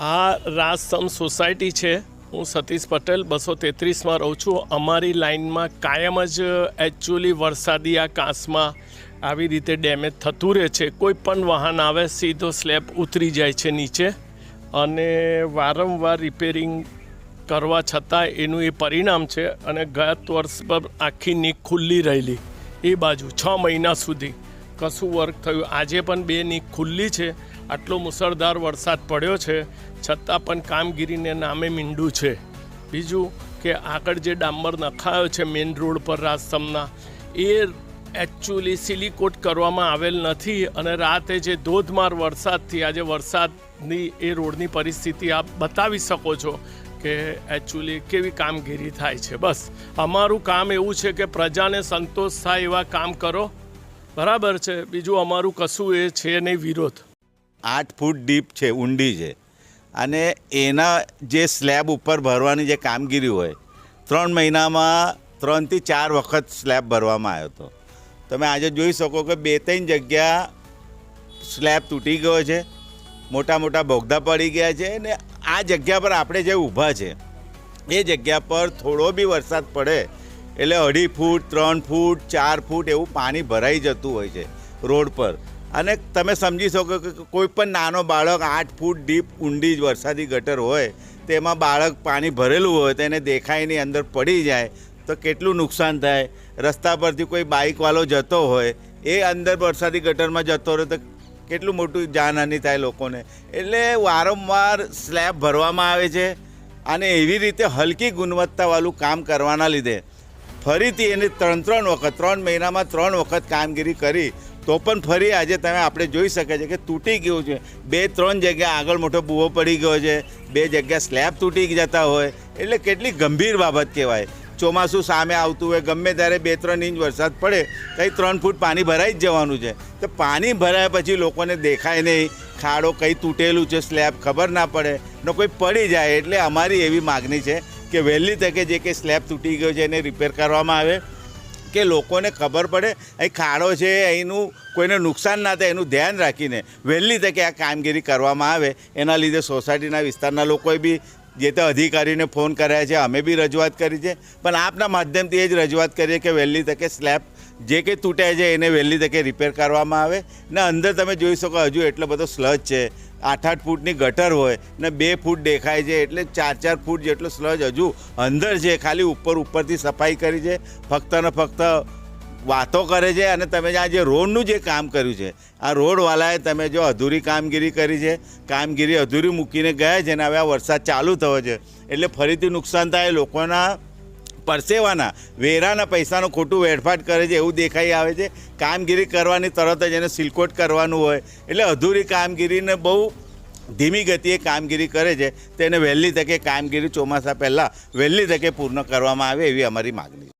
આ રાજસમ સોસાયટી છે. હું સતીશ પટેલ બસો તેત્રીસમાં રહું છું. અમારી લાઇનમાં કાયમ જ એકચ્યુઅલી વરસાદી આ કાંસમાં આવી રીતે ડેમેજ થતું રહે છે. કોઈ પણ વાહન આવે, સીધો સ્લેબ ઉતરી જાય છે નીચે. અને વારંવાર રિપેરિંગ કરવા છતાં એનું એ પરિણામ છે અને ગત વર્ષ પર આખી નીક ખુલ્લી રહેલી. એ બાજુ છ મહિના સુધી કશું વર્ક થયું. આજે પણ બે નીક ખુલ્લી છે. આટલો મુસળધાર વરસાદ પડ્યો છે, છતાં પણ કામગીરીને નામે મીંડું છે. બીજું કે આગળ જે ડામર નખાયો છે મેઇન રોડ પર રાજસમના, એ એકચ્યુઅલી સિલિકોટ કરવામાં આવેલ નથી અને રાતે જે ધોધમાર વરસાદથી, આજે વરસાદની એ રોડની પરિસ્થિતિ આપ બતાવી શકો છો કે એકચ્યુઅલી કેવી કામગીરી થાય છે. બસ, અમારું કામ એવું છે કે પ્રજાને સંતોષ થાય એવા કામ કરો. બરાબર છે. બીજું અમારું કશું એ છે નહીં વિરોધ. આઠ ફૂટ ડીપ છે, ઊંડી છે. અને એના જે સ્લેબ ઉપર ભરવાની જે કામગીરી હોય, ત્રણ મહિનામાં ત્રણથી ચાર વખત સ્લેબ ભરવામાં આવ્યો હતો. તમે આજે જોઈ શકો કે બે ત્રણ જગ્યા સ્લેબ તૂટી ગયો છે, મોટા મોટા બોગદા પડી ગયા છે અને આ જગ્યા પર આપણે જે ઊભા છે, એ જગ્યા પર થોડો બી વરસાદ પડે એટલે અઢી ફૂટ, ત્રણ ફૂટ, ચાર ફૂટ એવું પાણી ભરાઈ જતું હોય છે રોડ પર. અને તમે સમજી શકો કે કોઈ પણ નાનો બાળક આઠ ફૂટ ડીપ ઊંડી જ વરસાદી ગટર હોય, તેમાં બાળક પાણી ભરેલું હોય, તો એને દેખાય નહીં, અંદર પડી જાય, તો કેટલું નુકસાન થાય? રસ્તા પરથી કોઈ બાઇકવાળો જતો હોય, એ અંદર વરસાદી ગટરમાં જતો રહે તો કેટલું મોટું જાનહાનિ થાય લોકોને? એટલે વારંવાર સ્લેબ ભરવામાં આવે છે અને એવી રીતે હલકી ગુણવત્તાવાળું કામ કરવાના લીધે ફરીથી એને ત્રણ ત્રણ વખત, ત્રણ મહિનામાં ત્રણ વખત કામગીરી કરી તો પણ ફરી આજે તમે આપણે જોઈ શકે છે કે તૂટી ગયું છે. બે, ત્રણ જગ્યા આગળ મોટો બૂવો પડી ગયો છે. બે જગ્યા સ્લેબ તૂટી જતા હોય. એટલે કેટલી ગંભીર બાબત કહેવાય. ચોમાસું સામે આવતું હોય, ગમે ત્યારે બે, ત્રણ ઇંચ વરસાદ પડે કંઈ ત્રણ ફૂટ પાણી ભરાઈ જ જવાનું છે. તો પાણી ભરાયા પછી લોકોને દેખાય નહીં. ખાડો કંઈ તૂટેલું છે, સ્લેબ ખબર ના પડે. ને કોઈ પડી જાય. એટલે અમારી એવી માગણી છે કે વહેલી તકે જે કંઈ સ્લેબ તૂટી ગયો છે એને રિપેર કરવામાં આવે. કે લોકોને ખબર પડે, અહીં ખાડો છે, અહીંનું કોઈને નુકસાન ના થાય, એનું ધ્યાન રાખીને વહેલી તકે આ કામગીરી કરવામાં આવે. એના લીધે સોસાયટીના વિસ્તારના લોકોએ બી જે તે અધિકારીને ફોન કર્યા છે, અમે બી રજૂઆત કરી છે. પણ આપના માધ્યમથી એ જ રજૂઆત કરીએ કે વહેલી તકે સ્લેબ જે કંઈ તૂટ્યા છે એને વહેલી તકે રિપેર કરવામાં આવે. ને અંદર તમે જોઈ શકો હજુ એટલો બધો સ્લજ છે. આઠ આઠ ફૂટની ગટર હોય ને બે ફૂટ દેખાય છે એટલે ચાર ચાર ફૂટ જેટલો સ્લજ હજુ અંદર છે, ખાલી ઉપર ઉપરથી સફાઈ કરી છે. ફક્ત ને ફક્ત વાતો કરે છે અને તમે આ જે રોડનું જે કામ કર્યું છે, આ રોડવાલાએ તમે જો અધૂરી કામગીરી કરી છે, કામગીરી અધૂરી મૂકીને ગયા છે ને હવે આ વરસાદ ચાલુ થયો છે, એટલે ફરીથી નુકસાન થાય લોકોના પરસેવાના, વેરાના પૈસાનો ખોટું વેડફાટ કરે છે એવું દેખાઈ આવે છે. કામગીરી કરવાની તરત જ એને સિલકોટ કરવાનું હોય. એટલે અધૂરી કામગીરીને બહુ ધીમી ગતિએ કામગીરી કરે છે. તેને વહેલી તકે કામગીરી ચોમાસા પહેલાં વહેલી તકે પૂર્ણ કરવામાં આવે એવી અમારી માગણી છે.